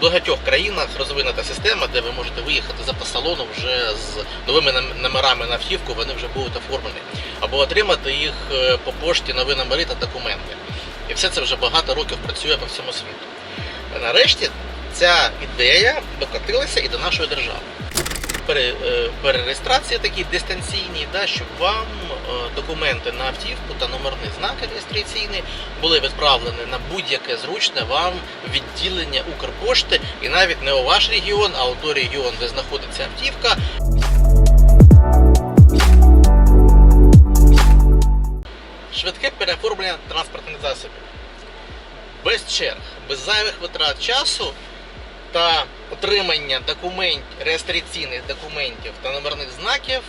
багатьох країнах розвинута система, де ви можете виїхати за салону вже з новими номерами на автівку, вони вже будуть оформлені. Або отримати їх е, по пошті нові номери та документи. І все це вже багато років працює по всьому світу. Нарешті ця ідея докотилася і до нашої держави. Е, перереєстрації такі дистанційні, да, щоб вам е, документи на автівку та номерні знаки реєстраційні були відправлені на будь-яке зручне вам відділення Укрпошти і навіть не у ваш регіон, а у той регіон, де знаходиться автівка. Швидке переоформлення транспортних засобів. Без черг, без зайвих витрат часу та отримання документів, реєстраційних документів та номерних знаків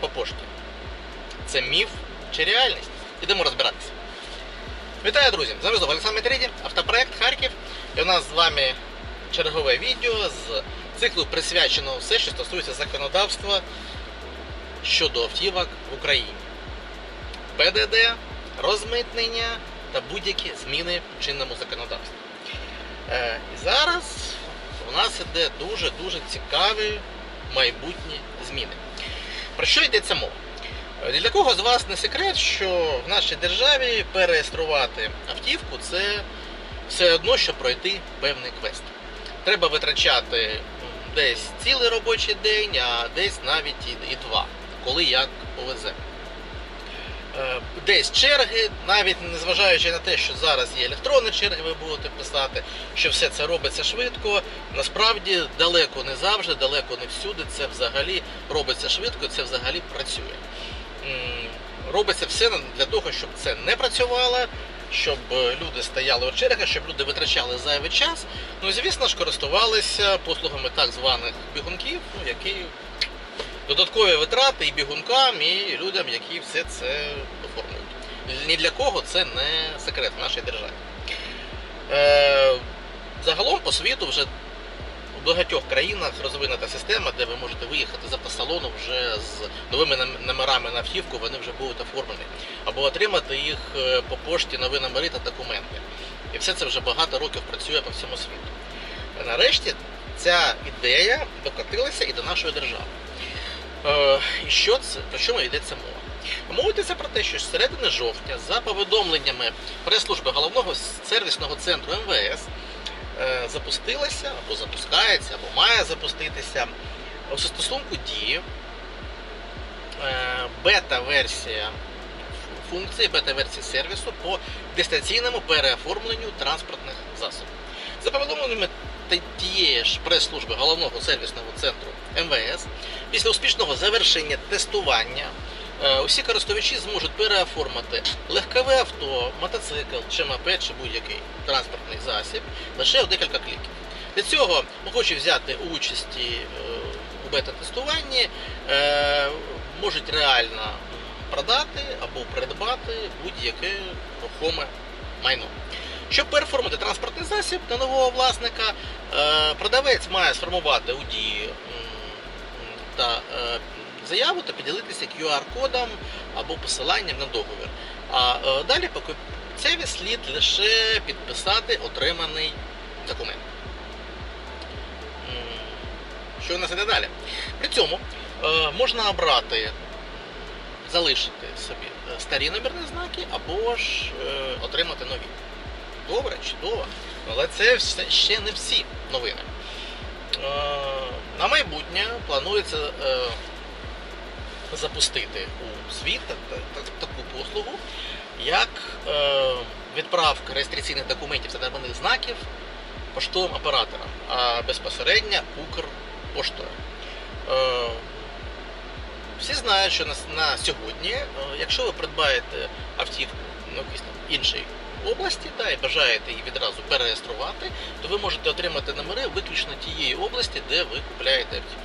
по пошті. Це міф чи реальність? Ідемо розбиратися. Вітаю, друзі! З вами знову Олександр Метріді, автопроект Харків. І у нас з вами чергове відео з циклу присвяченого все, що стосується законодавства щодо автівок в Україні. ПДД, розмитнення та будь-які зміни в чинному законодавстві. Е, і зараз у нас іде дуже-дуже цікаві майбутні зміни. Про що йдеться мова? Для кого з вас не секрет, що в нашій державі перереєструвати автівку це все одно, що пройти певний квест. Треба витрачати десь цілий робочий день, а десь навіть і два, коли як повезе. Е, Десь черги, навіть незважаючи на те, що зараз є електронні черги, ви будете писати, що все це робиться швидко. Насправді далеко не завжди, далеко не всюди. Це взагалі робиться швидко, це взагалі працює. Робиться все для того, щоб це не працювало, щоб люди стояли у чергах, щоб люди витрачали зайвий час. Ну і звісно ж користувалися послугами так званих бігунків, ну, які додаткові витрати і бігункам, і людям, які все це оформлюють. Ні для кого це не секрет в нашій державі. Е, загалом по світу вже у багатьох країнах розвинута система, де ви можете виїхати за салону вже з новими номерами на автівку, вони вже будуть оформлені. Або отримати їх е, по пошті нові номери та документи. І все це вже багато років працює по всьому світу. Нарешті ця ідея докотилася і до нашої держави. Е, І що це? Про що йдеться мова? Йдеться про те, що з середини жовтня, за повідомленнями прес-служби головного сервісного центру МВС, е, запустилася або запускається, або має запуститися у застосунку дії е, бета-версія функції, бета-версії сервісу по дистанційному переоформленню транспортних засобів. За повідомленнями та- тієї ж прес-служби головного сервісного центру МВС, після успішного завершення тестування е, усі користувачі зможуть переоформити легкове авто, мотоцикл чи мопед чи будь-який транспортний засіб лише в декілька кліків. Для цього охочі взяти участі е, у бета-тестуванні е, можуть реально продати або придбати будь-яке рухоме майно. Щоб переформити транспортний засіб на нового власника, е, продавець має сформувати у дії та е, заяву та поділитися QR-кодом або посиланням на договір. А е, далі покупцеві слід лише підписати отриманий документ. Що у нас іде далі? При цьому можна обрати залишити собі старі номерні знаки або ж отримати нові. Добре, чудово. Але це ще не всі новини. Е, На майбутнє планується е, запустити у світ та- та- та- таку послугу, як е, відправка реєстраційних документів та номерних знаків поштовим операторам, а безпосередньо Укрпоштою. Всі знають, що на, сьогодні, якщо ви придбаєте автівку ну, якійсь там іншій області та, і бажаєте її відразу перереєструвати, то ви можете отримати номери виключно тієї області, де ви купляєте автівку.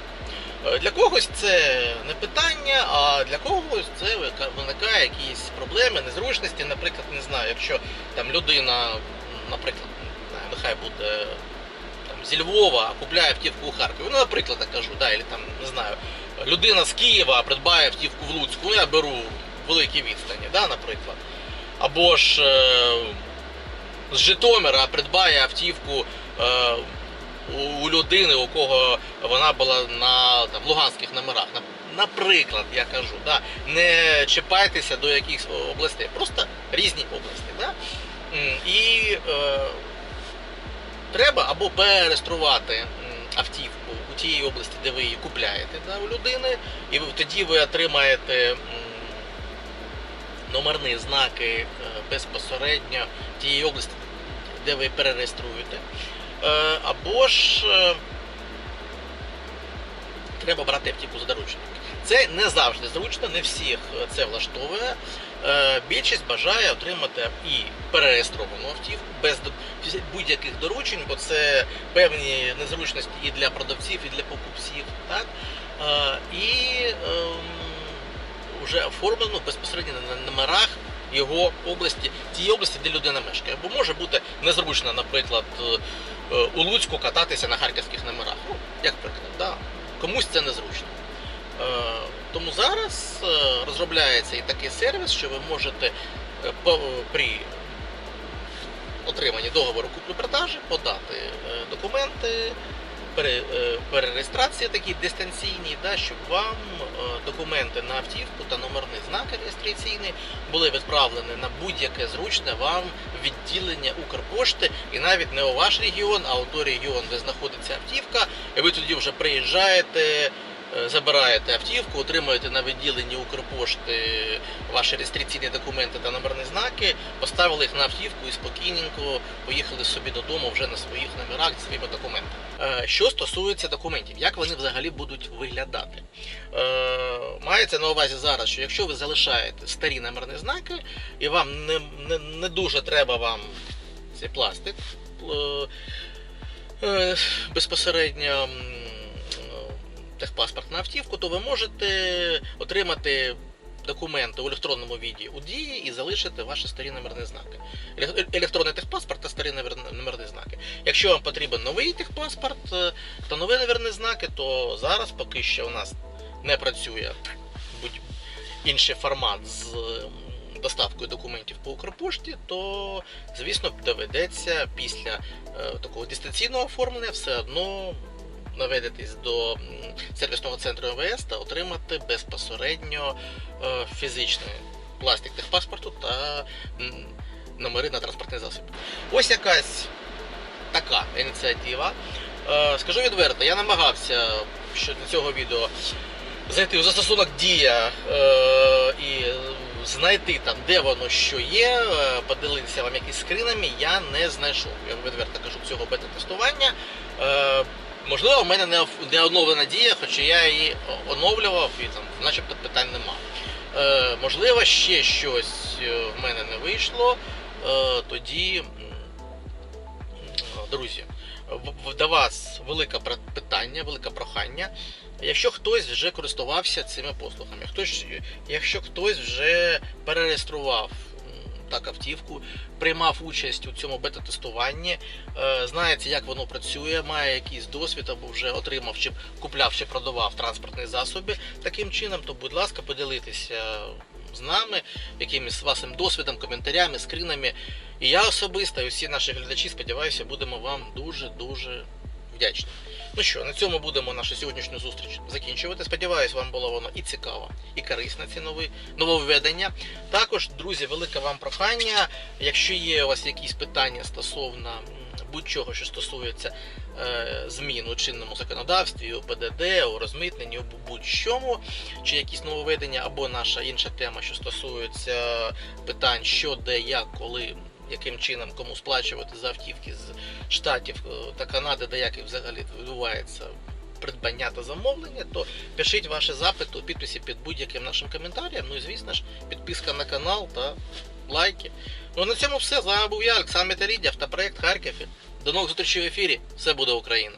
Е, Для когось це не питання, а для когось це виникає якісь проблеми, незручності. Наприклад, не знаю, якщо там людина, наприклад, нехай буде там, зі Львова, купляє автівку у Харкові. Ну, наприклад, я кажу, да, там, не знаю, людина з Києва придбає автівку в Луцьку, ну я беру великі відстані, да, наприклад. Або ж е, з Житомира придбає автівку е, у, людини, у кого вона була на там, луганських номерах. Наприклад, я кажу, да, не чіпайтеся до якихось областей, просто різні області. Да? І е, треба або перереєструвати м, автівку у тій області, де ви її купляєте да, у людини, і тоді ви отримаєте номерні знаки е, безпосередньо тієї області, де ви перереєструєте. Е, Або ж е, треба брати автівку за доручник. Це не завжди зручно, не всіх це влаштовує. Більшість бажає отримати і перереєстровану автівку без будь-яких доручень, бо це певні незручності і для продавців, і для покупців. Так? І ем, вже оформлено безпосередньо на номерах його області, тієї області, де людина мешкає. Бо може бути незручно, наприклад, е, е, у Луцьку кататися на харківських номерах. Ну, як приклад, да. комусь це незручно. Е, Тому зараз розробляється і такий сервіс, що ви можете при отриманні договору куплі-продажі подати е, документи, перереєстрації такі дистанційні, да, щоб вам е, документи на автівку та номерний знак реєстраційний були відправлені на будь-яке зручне вам відділення Укрпошти, і навіть не у ваш регіон, а у той регіон, де знаходиться автівка, і ви тоді вже приїжджаєте. Е, Забираєте автівку, отримуєте на відділенні Укрпошти ваші реєстраційні документи та номерні знаки, поставили їх на автівку і спокійненько поїхали собі додому вже на своїх номерах зі своїми документами. Е, Що стосується документів, як вони взагалі будуть виглядати? Е, Мається на увазі зараз, що якщо ви залишаєте старі номерні знаки, і вам не, не, не дуже треба вам цей пластик. Безпосередньо техпаспорт на автівку, то ви можете отримати документи у електронному віді у дії і залишити ваші старі номерні знаки. Електронний техпаспорт та старі номерні знаки. Якщо вам потрібен новий техпаспорт е, та нові номерні знаки, то зараз поки що у нас не працює будь інший формат з доставкою документів по Укрпошті, то звісно доведеться після е, такого дистанційного оформлення все одно наведетись до сервісного центру МВС та отримати безпосередньо е, фізичний пластик техпаспорту та номери на транспортний засіб. Ось якась така ініціатива. Е, Скажу відверто, я намагався для цього відео зайти у застосунок Дія е, і знайти там, де воно що є, поділитися вам якісь скринами, я не знайшов. Я відверто кажу цього бета-тестування. Можливо, в мене не не оновлена дія, хоча я її оновлював і там, начебто питань нема. Е, можливо, ще щось е, в мене не вийшло. Е, тоді, друзі, до вас велике питання, велике прохання. Якщо хтось вже користувався цими послугами, хтось, якщо хтось вже перереєстрував так автівку, приймав участь у цьому бета-тестуванні, е, знається, як воно працює, має якийсь досвід або вже отримав чи купляв чи продавав транспортні засоби таким чином, то будь ласка, поділитися з нами якимось вашим досвідом, коментарями, скринами. І я особисто, і всі наші глядачі, сподіваюся, будемо вам дуже вдячні. Ну що, на цьому будемо нашу сьогоднішню зустріч закінчувати. Сподіваюсь, вам було воно і цікаво, і корисно ці нові нововведення. Також, друзі, велике вам прохання. Якщо є у вас якісь питання стосовно будь-чого, що стосується е, змін у чинному законодавстві, у ПДД, у розмитненні, у будь-чому, чи якісь нововведення, або наша інша тема, що стосується питань, що, де, як, коли, яким чином, кому сплачувати за автівки з штатів е, та Канади, де як і взагалі відбувається придбання та замовлення, то пишіть ваші запити у підписі під будь-яким нашим коментарям. Ну і звісно ж, підписка на канал та лайки. Ну на цьому все. З вами був я, Олександр Металідів та проект Харків. До нових зустрічей в ефірі. Все буде Україна!